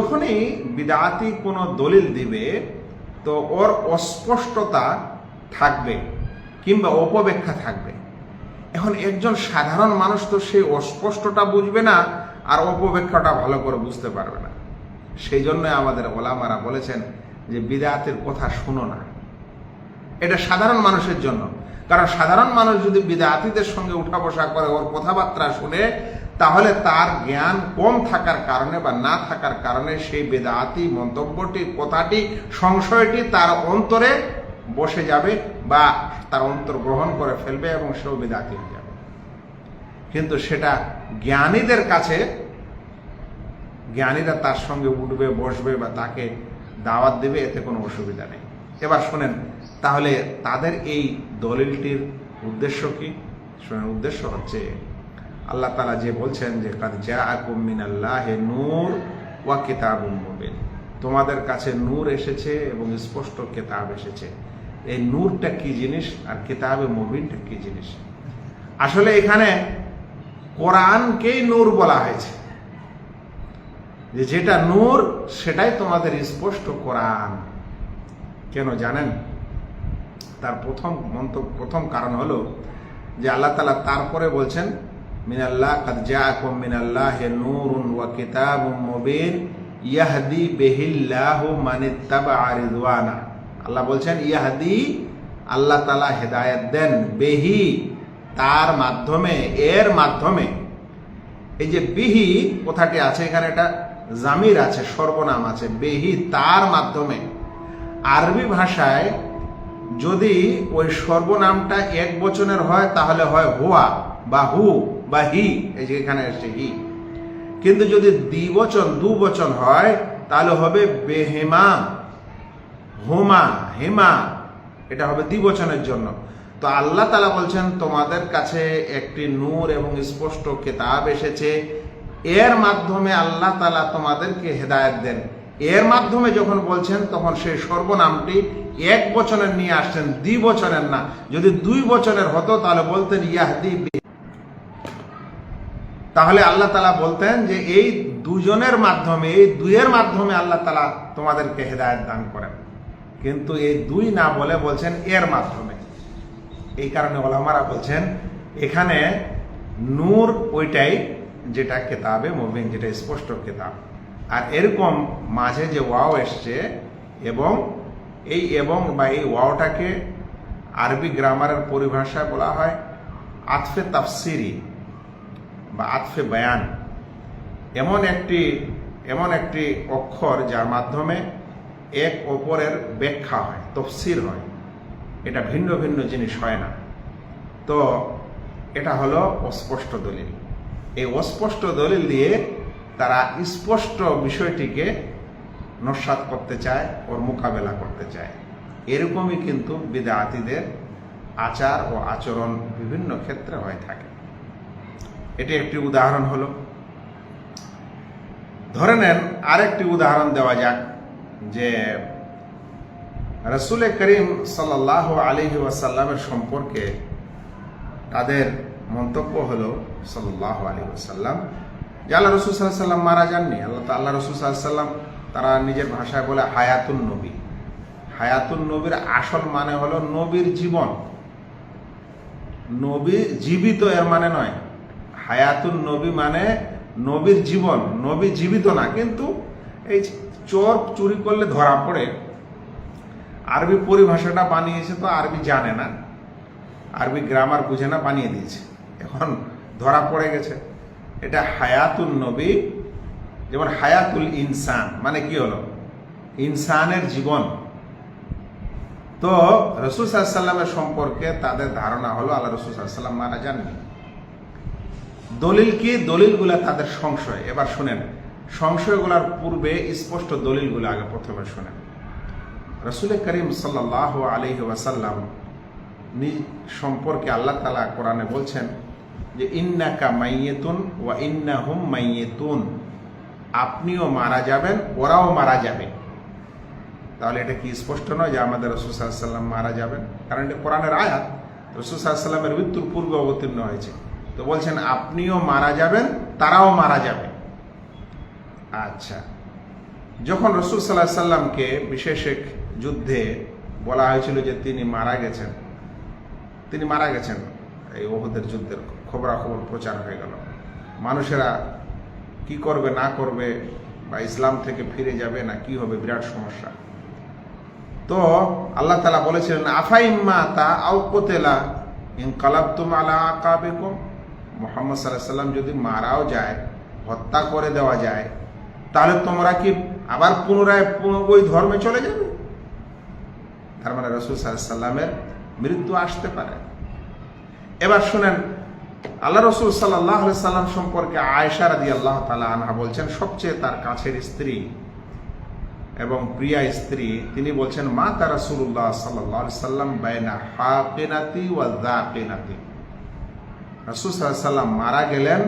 যখনই বিদাতি কোনো দলিল দিবে, তো ওর অস্পষ্টতা থাকবে কিংবা অপব্যাখ্যা থাকবে। এখন একজন সাধারণ মানুষ তো সেই অস্পষ্টটা বুঝবে না আর অপব্যাখ্যাটা ভালো করে বুঝতে পারবে না। সেই জন্য আমাদের ওলামারা বলেছেন যে বিদাতের কথা শুনো না। এটা সাধারণ মানুষের জন্য। কারণ সাধারণ মানুষ যদি বিদাতিদের সঙ্গে উঠা বসা করে, ওর কথাবার্তা শুনে তাহলে তার জ্ঞান কম থাকার কারণে বা না থাকার কারণে সেই বেদাতি মন্তব্যটি, কথাটি, সংশয়টি তার অন্তরে বসে যাবে বা তার অন্তর গ্রহণ করে ফেলবে এবং সেও বেদাতি হয়ে যাবে। কিন্তু সেটা জ্ঞানীদের কাছে, জ্ঞানীরা তার সঙ্গে উঠবে, বসবে বা তাকে দাওয়াত দেবে, এতে কোনো অসুবিধা নেই। এবার শোনেন, তাহলে তাদের এই দলিলটির উদ্দেশ্য কি? শোনেন, উদ্দেশ্য হচ্ছে আল্লাহ তালা যে বলছেন যে, কাদ যা আল্লাহ নূর ওয়া কিতাব মুবিন। তোমাদের কাছে নূর এসেছে এবং স্পষ্ট কেতাব এসেছে। এই নূরটা কি জিনিস আর কেতাবে মুবিনটা কি জিনিস? আসলে এখানে কোরআনকেই নূর বলা হয়েছে। যে যেটা নূর, সেটাই তোমাদের স্পষ্ট কোরআন। কেন জানেন? তার প্রথম মন্তব্য, প্রথম কারণ হলো যে, আল্লাহ তালা তারপরে বলছেন মিনাল্লাহ কাদ জাআকুম মিনাল্লাহি নূরুন ওয়া কিতাবুম মুবিন ইয়াহদি বিহিল্লাহু মান ইত্তাবা রিদওয়ানা আল্লাহ বলছেন ইয়াহদি আল্লাহ তালা হেদায়েত দেন বেহি, তার মাধ্যমে, এর মাধ্যমে। এই যে বিহি, কথাটি আছে এখানে? এটা জামির আছে, সর্বনাম আছে, বেহি, তার মাধ্যমে। আরবি ভাষায় যদি ওই সর্বনামটা এক বচনের হয়, তাহলে হয় হুয়া। বা হু বা হি, এই যে এখানে এসছে হি। কিন্তু যদি দ্বিবচন দু বচন হয়, তাহলে হবে বেহেমা, হোমা, হেমা। এটা হবে দ্বিবচনের জন্য। তো আল্লাহ তালা বলছেন, তোমাদের কাছে একটি নূর এবং স্পষ্ট কেতাব এসেছে। এর মাধ্যমে আল্লাহ তালা তোমাদেরকে হেদায়ত দেন। এর মাধ্যমে যখন বলছেন, তখন সেই সর্বনামটি এক বচনের নিয়ে আসছেন দ্বি বচনের না। যদি দুই বচনের হতো, তাহলে বলতেন, ইয়াহদি তাহলে আল্লাহ তালা বলতেন যে এই দুজনের মাধ্যমে, এই দুইয়ের মাধ্যমে আল্লাহ তালা তোমাদেরকে হেদায়ত দান করেন। কিন্তু এই দুই না বলে বলছেন এর মাধ্যমে। এই কারণে ওলামারা বলছেন, এখানে নূর ওইটাই যেটা কেতাবে মুবিন, যেটা স্পষ্ট কেতাব। আর এরকম মাঝে যে ওয়াও এসছে এবং এই এবং বা এই ওয়াওটাকে আরবি গ্রামারের পরিভাষায় বলা হয় আতফে তাফসিরি। বা আতফে বয়ান। এমন একটি এমন একটি অক্ষর যার মাধ্যমে এক অপরের ব্যাখ্যা হয়, তফসির হয়। এটা ভিন্ন ভিন্ন জিনিস হয় না। তো এটা হলো অস্পষ্ট দলিল। এই অস্পষ্ট দলিল দিয়ে তারা স্পষ্ট বিষয়টিকে নস্বাত করতে চায়, ওর মোকাবেলা করতে চায়। এরকমই কিন্তু বিদাতিদের আচার ও আচরণ বিভিন্ন ক্ষেত্রে হয়ে থাকে। এটি একটি উদাহরণ হলো। ধরে নেন আরেকটি উদাহরণ দেওয়া যাক, যে রসুল করিম সাল্লাহ আলহি ওয়াসাল্লামের সম্পর্কে তাদের মন্তব্য হলো সাল্লাহ আলী ওয়াসাল্লাম, যে আল্লাহ রসুল সাল্লাহ সাল্লাম মারা যাননি। আল্লাহ আল্লাহ রসুল সাল্লাহ সাল্লাম তারা নিজের ভাষায় বলে হায়াতুন নবী। হায়াতুন নবীর আসল মানে হলো নবীর জীবন। নবী জীবিত এর মানে নয়। হায়াতুন নবী মানে নবীর জীবন, নবী জীবিত না, কিন্তু এই চোর চুরি করলে ধরা পড়ে। আরবি পরিভাষাটা বানিয়েছে তো আরবি জানে না। আরবি গ্রামার বুঝে না, বানিয়ে দিয়েছে। এখন ধরা পড়ে গেছে। এটা হায়াতুল নবী, যেমন হায়াতুল ইনসান মানে কি হলো? ইনসানের জীবন। তো রসুল সাল্লামের সম্পর্কে তাদের ধারণা হলো, আল্লাহ রসুল সাল্লাম মারা যাননি। দলিল কি? দলিলগুলা তাদের সংশয়। এবার শুনেন। সংশয়গুলার পূর্বে স্পষ্ট দলিলগুলো আগে প্রথমে শুনেন। রসুল করিম সাল্লাহ আলহি ওয়াসাল্লাম নিজ সম্পর্কে আল্লাহ তালা কোরআনে বলছেন যে, ইন্নাকা মাইয়েতুন ওয়া ইন্না হুম মাইয়েতুন। আপনিও মারা যাবেন, ওরাও মারা যাবে। তাহলে এটা কি স্পষ্ট নয় যে আমাদের রসুল সাল্লাম মারা যাবেন? কারণ এটা কোরআনের আয়াত। রসুল সাল্লামের মৃত্যুর পূর্বে অবতীর্ণ হয়েছে। তো বলছেন, আপনিও মারা যাবেন, তারাও মারা যাবে। আচ্ছা। যখন রসুল সাল্লাহ সাল্লামকে বিশেষ এক যুদ্ধে বলা হয়েছিল যে তিনি মারা গেছেন, তিনি মারা গেছেন, এই ওহুদের যুদ্ধের খবরাখবর প্রচার হয়ে গেল। মানুষেরা কি করবে, না করবে, বা ইসলাম থেকে ফিরে যাবে না, কি হবে, বিরাট সমস্যা। তো আল্লাহ তালা বলেছিলেন আফাইম্মা তা আউকতেলা ইনকালাবতুম আলা আকাবিকুম? মোহাম্মদ সাল্লাহ সাল্লাম যদি মারাও যায়, হত্যা করে দেওয়া যায়, তাহলে তোমরা কি আবার পুনরায় ওই ধর্মে চলে যাবে? তার মানে রসুল সাল্লাহ সাল্লামের মৃত্যু আসতে পারে। এবার শুনেন, আল্লাহ রসুল সাল্লাহ সাল্লাম সম্পর্কে আয়সা রাদি আল্লাহ তালা আনহা বলছেন, সবচেয়ে তার কাছের স্ত্রী এবং প্রিয়া স্ত্রী, তিনি বলছেন মা তা রাসুল্লাহ সাল্লাহ সাল্লাম বাইনা হাকিনাতি ওয়া দা রাসুল সাল্লাম মারা গেলেন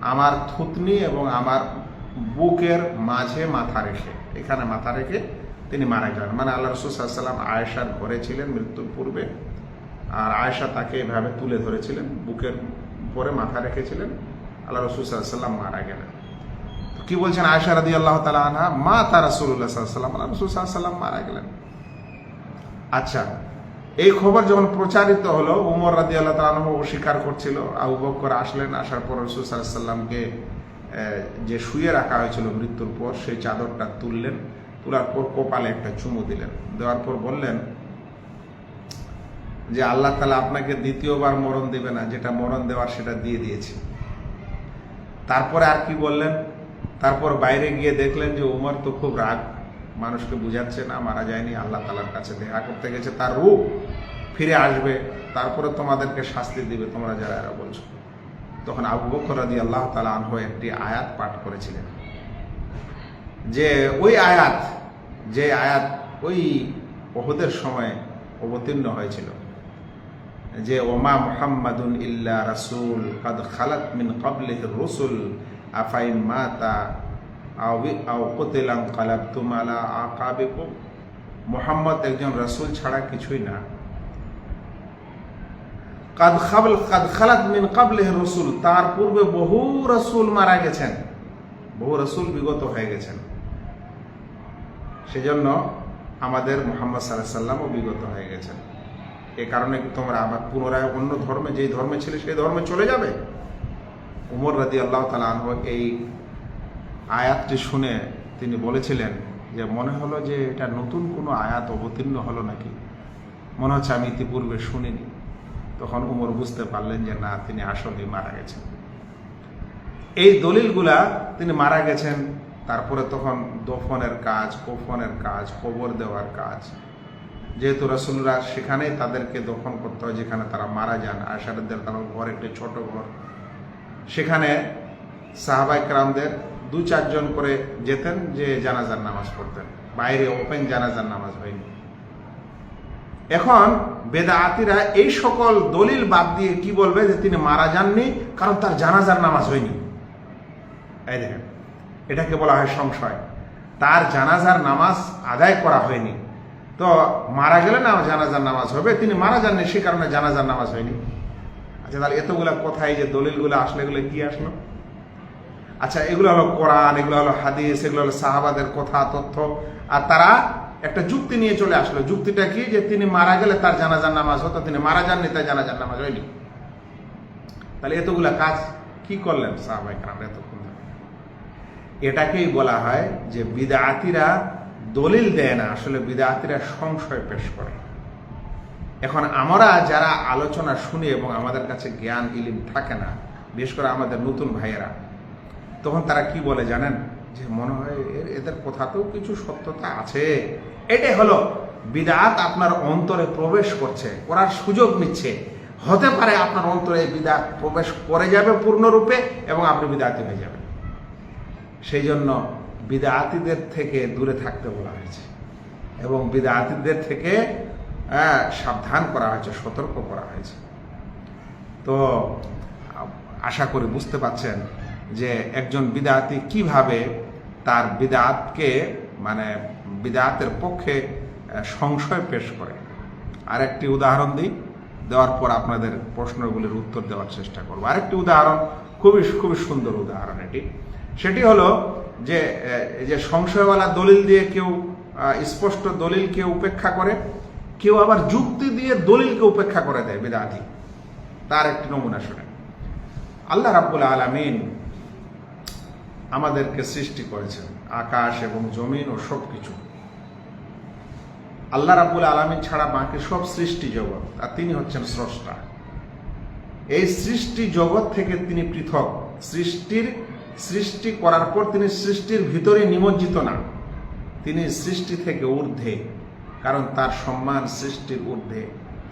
আমার থুতনি এবং আমার বুকের মাঝে মাথা রেখে। এখানে মাথা রেখে তিনি মারা গেলেন। মানে আল্লাহ রসুল সাল্লাম আয়েশার ঘরে ছিলেন মৃত্যুর পূর্বে। আর আয়েশা তাকে এভাবে তুলে ধরেছিলেন, বুকের পরে মাথা রেখেছিলেন। আল্লাহ রসুল সাল্লাম মারা গেলেন। কি বলছেন আয়েশা রাদি আল্লাহ তালা আনহা? মা তা রাসুল্লাহ সাল্লাম আল্লাহ রসুল সাল্লাম মারা গেলেন। আচ্ছা এই খবর যখন প্রচারিত হলো, উমর রাদি আল্লাহ তালহ অস্বীকার করছিল, আবু বক্কর আসলেন, আসার পর রসুলসাল্লামকে যে শুয়ে রাখা হয়েছিল মৃত্যুর পর, সেই চাদরটা তুললেন, তোলার পর কপালে একটা চুমু দিলেন। দেওয়ার পর বললেন যে, আল্লাহ তালা আপনাকে দ্বিতীয়বার মরণ দেবে না, যেটা মরণ দেওয়ার সেটা দিয়ে দিয়েছি। তারপরে আর কি বললেন? তারপর বাইরে গিয়ে দেখলেন যে, উমর তো খুব রাগ মানুষকে বুঝাচ্ছে না, মারা যায়নি, আল্লাহ তালার কাছে দেখা করতে গেছে, তার রূপ ফিরে আসবে, তারপরে তোমাদেরকে শাস্তি দিবে, তোমরা যারা এরা বলছো। তখন আবু বকর রাদি আল্লাহ তালা আনহ একটি আয়াত পাঠ করেছিলেন। যে ওই আয়াত, যে আয়াত ওই ওহদের সময় অবতীর্ণ হয়েছিল। যে ওমা মুহাম্মাদুন ইল্লা রাসূল, কাদ খালাত মিন ক্বাবলিহি রুসুল, আফাইন মাতা আও কুতিলাম কালাবতুম আলা আকাবিকুম। মুহাম্মদ একজন রাসূল ছাড়া কিছুই না। কাদ খাবল, কাদ খালাত মিন ক্বাবলিহি রসুল, তার পূর্বে বহু রাসূল মারা গেছেন। বহু রাসূল বিগত হয়ে গেছেন। সেজন্য আমাদের মোহাম্মদ সাল্লাহ সাল্লামও বিগত হয়ে গেছেন। এ কারণে কি তোমরা আবার পুনরায় অন্য ধর্মে, যেই ধর্মে ছিলে, সেই ধর্মে চলে যাবে? উমর রাদি আল্লাহ তালা এই আয়াতটি শুনে তিনি বলেছিলেন যে, মনে হলো যে এটা নতুন কোনো আয়াত অবতীর্ণ হলো নাকি? মনে হচ্ছে আমি ইতিপূর্বে শুনিনি। তখন উমর বুঝতে পারলেন যে, না, তিনি আসলেই মারা গেছেন। এই দলিলগুলা তিনি মারা গেছেন, তারপরে তখন দফনের কাজ, কোফনের কাজ, কবর দেওয়ার কাজ। যেহেতু রসুলরা সেখানেই তাদেরকে দফন করতে হয়, যেখানে তারা মারা যান, আশারদের তার ঘর, একটি ছোট ঘর। সেখানে সাহাবাই ক্রামদের দু চারজন করে যেতেন যে জানাজার নামাজ পড়তেন। বাইরে ওপেন জানাজার নামাজ হয়নি। এখন বেদাতিরা এই সকল দলিল বাদ দিয়ে কি বলবে যে তিনি মারা যাননি? কারণ তার জানাজার নামাজ হয়নি। এই দেখেন, এটাকে বলা হয় সংশয়। তার জানাজার নামাজ আদায় করা হয়নি। তো মারা গেলে না জানাজার নামাজ হবে? তিনি মারা যাননি, সে কারণে জানাজার নামাজ হয়নি। আচ্ছা তাহলে এতগুলা কোথায় যে দলিলগুলো আসলে এগুলো কি আসলো? আচ্ছা এগুলো হলো কোরআন, এগুলো হলো হাদিস, এগুলো হলো সাহাবাদের কথা, তথ্য। আর তারা একটা যুক্তি নিয়ে চলে আসলো। যুক্তিটা কি? যে তিনি মারা গেলে তার জানাজার নামাজ হতো, তিনি মারা যাননি, তার জানাজার নামাজ হয়নি। তাহলে এতগুলা কাজ কি করলেন সাহাবাই কারাম এতক্ষণ এটাকেই বলা হয় যে বিদাতিরা দলিল দেয় না, আসলে বিদাতিরা সংশয় পেশ করে। এখন আমরা যারা আলোচনা শুনি এবং আমাদের কাছে জ্ঞান, ইলিম থাকে না, বিশেষ করে আমাদের নতুন ভাইয়েরা তখন তারা কি বলে জানেন? যে মনে হয় এদের কথাতেও কিছু সত্যতা আছে। এটাই হলো বিদাত আপনার অন্তরে প্রবেশ করছে করার সুযোগ নিচ্ছে। হতে পারে আপনার অন্তরে বিদাত প্রবেশ করে যাবে পূর্ণরূপে এবং আপনি বিদাতি হয়ে যাবেন। সেই জন্য বিদাতিদের থেকে দূরে থাকতে বলা হয়েছে। এবং বিদাতিদের থেকে আহ, সাবধান করা হয়েছে সতর্ক করা হয়েছে। তো আশা করি বুঝতে পাচ্ছেন যে একজন বিদাতি কীভাবে তার বিদাতকে মানে বিদাতের পক্ষে সংশয় পেশ করে। আর একটি উদাহরণ দিই, দেওয়ার পর আপনাদের প্রশ্নগুলির উত্তর দেওয়ার চেষ্টা করব। আরেকটি উদাহরণ, খুবই খুবই সুন্দর উদাহরণ এটি। সেটি হলো যে যে সংশয়ওয়ালা দলিল দিয়ে কেউ স্পষ্ট দলিলকে উপেক্ষা করে, কেউ আবার যুক্তি দিয়ে দলিলকে উপেক্ষা করে দেয় বিদাতি। তার একটি নমুনা শুনে। আল্লাহ রাব্বুল আলামিন আমাদেরকে সৃষ্টি করেছেন, আকাশ এবং জমিন ও সব কিছু আল্লাহ রাব্বুল আলামিন ছাড়া বাকি সব সৃষ্টি জগৎ, আর তিনি হচ্ছেন স্রষ্টা। এই সৃষ্টি জগৎ থেকে তিনি পৃথক। সৃষ্টির, সৃষ্টি করার পর তিনি সৃষ্টির ভিতরে নিমজ্জিত না। তিনি সৃষ্টি থেকে ঊর্ধ্বে, কারণ তার সম্মান সৃষ্টির ঊর্ধ্বে,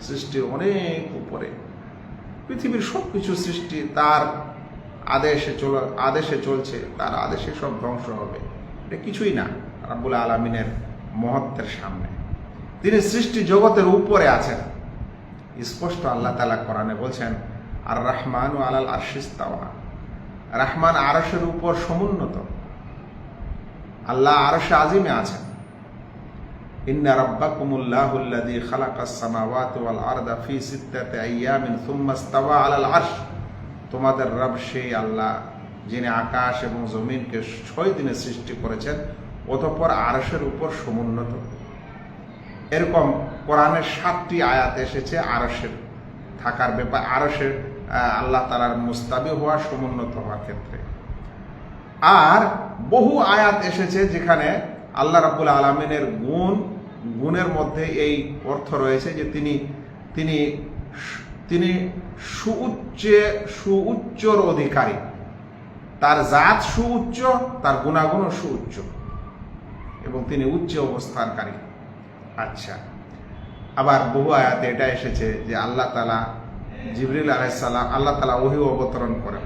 সৃষ্টির অনেক উপরে। পৃথিবীর সব কিছু সৃষ্টি তার আদেশে চল, আদেশে চলছে, তার আদেশে সব ধ্বংস হবে। এটা কিছুই না, রাব্বুল আলমিনের মহত্বের সামনে। তিনি সৃষ্টি জগতের উপরে আছেন। স্পষ্ট আল্লাহ তালা কোরআনে বলছেন আর রহমান ও আলাল আশিস্তাওয়া রহমান আরশের উপর সমুন্নত। আল্লাহ আরশে আজিমে আছেন। ইন্না রাব্বাকুমুল্লাহুল্লাযী খালাকাস সামাওয়াতি ওয়াল আরদা ফি সিত্তাতি আইয়ামিন সুম্মা ইস্তাওয়া আলাল আরশ। তোমাদের রব সেই আল্লাহ, যিনি আকাশ এবং জমিনকে ছয় দিনে সৃষ্টি করেছেন, অতঃপর আরশের উপর সমুন্নত। এরকম কোরআনের সাতটি আয়াত এসেছে আরশের, থাকার ব্যাপার আরসের আল্লাহ তালার মুস্তাবি হওয়া, সমুন্নত হওয়ার ক্ষেত্রে। আর বহু আয়াত এসেছে যেখানে আল্লাহ রাবুল আলমিনের গুণ, গুণের মধ্যে এই অর্থ রয়েছে যে তিনি তিনি তিনি সুউচ্চে, সুউচ্চর অধিকারী। তার জাত সুউচ্চ, তার গুণাগুণও সুউচ্চ। এবং তিনি উচ্চ অবস্থানকারী। আচ্ছা। আবার বহু আয়াতে এটা এসেছে যে আল্লাহ তালা জিবরিল আলাইসাল্লাম আল্লাহ তালা ওহি অবতরণ করেন।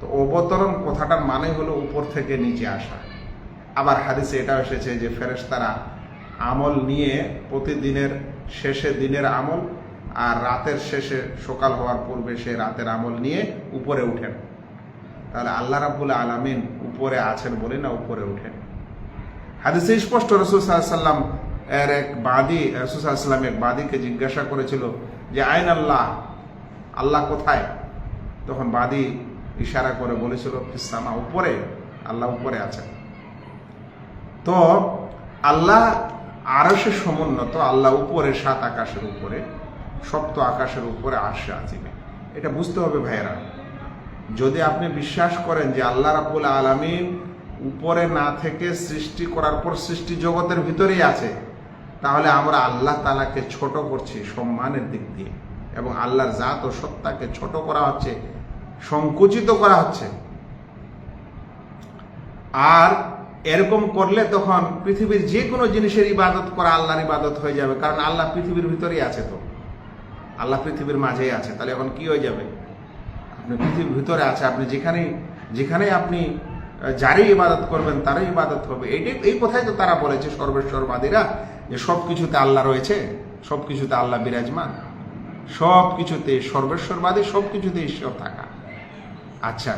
তো অবতরণ কথাটার মানে হলো উপর থেকে নিচে আসা। আবার হাদিসে এটাও এসেছে যে ফেরেশতারা আমল নিয়ে প্রতিদিনের শেষে দিনের আমল আর রাতের শেষে, সকাল হওয়ার পূর্বে সে রাতের আমল নিয়ে উপরে উঠেন। তাহলে আল্লাহ রাবুল আলামিন উপরে আছেন বলে না উপরে উঠেন হাদিসে স্পষ্ট রসুল এর এক বাদী, রসুল এক বাদীকে জিজ্ঞাসা করেছিল যে, আইন আল্লাহ আল্লাহ কোথায়? তখন বাদী ইশারা করে বলেছিল ইসলামা উপরে, আল্লাহ উপরে আছেন। তো আল্লাহ আরসে সমুন্নত, আল্লাহ উপরে, সাত আকাশের উপরে সপ্ত আকাশের উপরে আসে আজিমে। এটা বুঝতে হবে ভাইয়েরা। যদি আপনি বিশ্বাস করেন যে আল্লাহ রাবুল আলমিন উপরে না থেকে সৃষ্টি করার পর সৃষ্টি জগতের ভিতরেই আছে, তাহলে আমরা আল্লাহ তালাকে ছোট করছি সম্মানের দিক দিয়ে এবং আল্লাহর জাত ও সত্তাকে ছোট করা হচ্ছে, সংকুচিত করা হচ্ছে। আর এরকম করলে তখন পৃথিবীর যে কোনো জিনিসের ইবাদত করা আল্লাহর ইবাদত হয়ে যাবে, কারণ আল্লাহ পৃথিবীর ভিতরেই আছে তো। আল্লাহ পৃথিবীর মাঝেই আছে, তাহলে এখন কি হয়ে যাবে? আপনি পৃথিবীর ভিতরে আছে, আপনি যেখানেই যেখানেই আপনি যারই ইবাদত করবেন, তারই ইবাদত হবে। এইটাই এই কথাই তো তারা বলেছে সর্বেশ্বরবাদীরা, যে সব কিছুতে আল্লাহ রয়েছে সব কিছুতে আল্লাহ বিরাজমান। সব কিছুতে সর্বেশ্বরবাদী সব কিছুতে ঈশ্বর থাকা। আচ্ছা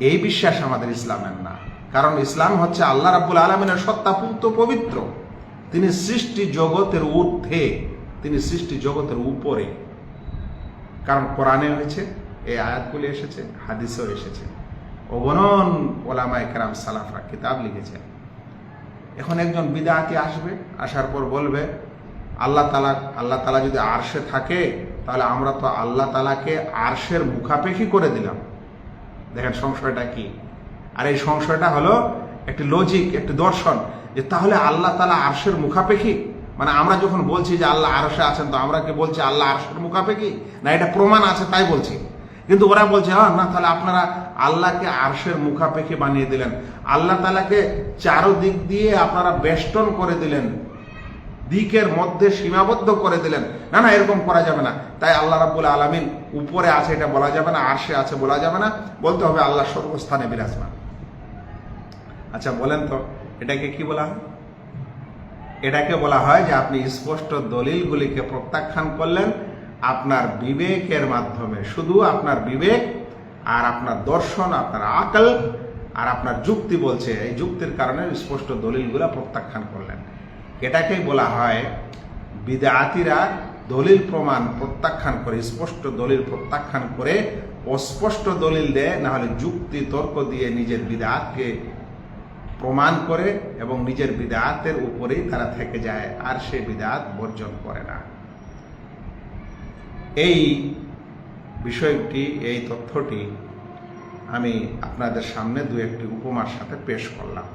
এই বিশ্বাস আমাদের ইসলামের না। কারণ ইসলাম হচ্ছে আল্লাহ রাব্বুল আলমিনের সত্তাপূর্ত পবিত্র। তিনি সৃষ্টি জগতের ঊর্ধ্বে, তিনি সৃষ্টি জগতের উপরে। কারণ কোরআনে হয়েছে, এই আয়াতগুলি এসেছে, হাদিসেও এসেছে। অগণন ওলামা একরাম সালাফরা কিতাব লিখেছেন। এখন একজন বিদাতি আসবে, আসার পর বলবে, আল্লাহ তালা আল্লাহ তালা যদি আরশে থাকে, তাহলে আমরা তো আল্লাহ তালাকে আরশের মুখাপেক্ষি করে দিলাম। দেখেন সংশয়টা কি? আর এই সংশয়টা হলো একটি লজিক একটি দর্শন, যে তাহলে আল্লাহ তালা আরশের মুখাপেক্ষি? মানে আমরা যখন বলছি যে আল্লাহ আরশে আছেন, তো আমরা কি বলছি আল্লাহ আরশের মুখাপেক্ষি না, এটা প্রমাণ আছে, তাই বলছি। কিন্তু ওরা বলছে হ্যাঁ না, তাহলে আপনারা আল্লাহকে আরশের মুখাপেক্ষি বানিয়ে দিলেন। আল্লাহ তালাকে চারোদিক দিয়ে আপনারা বেষ্টন করে দিলেন। দিকের মধ্যে সীমাবদ্ধ করে দিলেন। না না, এরকম করা যাবে না। তাই আল্লাহ রাবুল আলমিন উপরে আছে, এটা বলা যাবে না, আরশে আছে বলা যাবে না। বলতে হবে আল্লাহ সর্বস্থানে বিরাজমান। আচ্ছা বলেন তো, এটাকে কি বলা হয়? এটাকে বলা হয় যে আপনি স্পষ্ট দলিলগুলিকে প্রত্যাখ্যান করলেন আপনার বিবেকের মাধ্যমে। শুধু আপনার বিবেক আর আপনার দর্শন, আপনার আকল আর আপনার যুক্তি বলছে। এই যুক্তির কারণে স্পষ্ট দলিলগুলা প্রত্যাখ্যান করলেন। এটাকেই বলা হয় বিদাতিরা দলিল প্রমাণ প্রত্যাখ্যান করে, স্পষ্ট দলিল প্রত্যাখ্যান করে, অস্পষ্ট দলিল দেয় না হলে যুক্তি তর্ক দিয়ে নিজের বিদাতকে প্রমাণ করে এবং নিজের বিদাতের উপরেই তারা থেকে যায়, আর সে বিদাত বর্জন করে না। এই বিষয়টি, এই তথ্যটি আমি আপনাদের সামনে দু একটি উপমার সাথে পেশ করলাম।